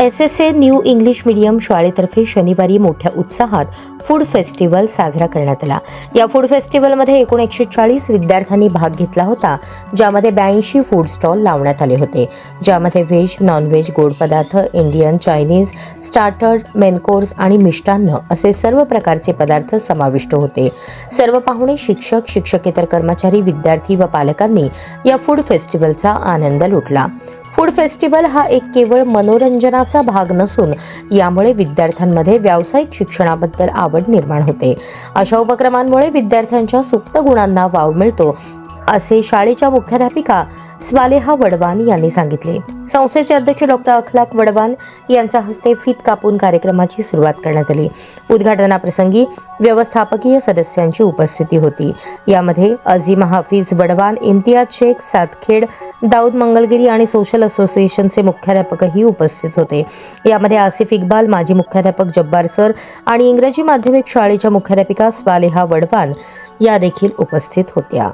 S S A new English medium शाळेतर्फे शनिवारी मोठ्या उत्साहात फूड फेस्टिवल साजरा करण्यात आला. या फूड फेस्टिवलमध्ये एकूण एकशे चाळीस विद्यार्थ्यांनी भाग घेतला होता ज्यामध्ये ब्याऐंशी फूड स्टॉल लावण्यात आले होते. ज्यामध्ये व्हेज नॉनव्हेज गोड पदार्थ इंडियन चायनीज स्टार्टर मेनकोर्स आणि मिष्टान्न असे सर्व प्रकारचे पदार्थ समाविष्ट होते. सर्व पाहुणे शिक्षक शिक्षकेतर कर्मचारी विद्यार्थी व पालकांनी या फूड फेस्टिवलचा आनंद लुटला. फूड फेस्टिवल हा एक केवळ मनोरंजनाचा भाग नसून यामुळे विद्यार्थ्यांमध्ये व्यावसायिक शिक्षणाबद्दल आवड निर्माण होते. अशा उपक्रमांमुळे विद्यार्थ्यांच्या सुप्त गुणांना वाव मिळतो. असे शाळेच्या मुख्याध्यापिका स्वालेहा वडवान यांनी सांगितले. संस्थेचे अध्यक्ष डॉक्टर अखलाक वडवान यांच्या हस्ते फीत कापून कार्यक्रमाची सुरुवात करण्यात आली. उद्घाटनाप्रसंगी व्यवस्थापकीय सदस्यांची उपस्थिती होती. यामध्ये अझीम हाफिज वडवान इम्तियाज शेख सातखेड दाऊद मंगलगिरी आणि सोशल असोसिएशनचे मुख्याध्यापकही उपस्थित होते. यामध्ये आसिफ इक्बाल माजी मुख्याध्यापक जब्बार सर आणि इंग्रजी माध्यमिक शाळेच्या मुख्याध्यापिका स्वालेहा वडवान या देखील उपस्थित होत्या.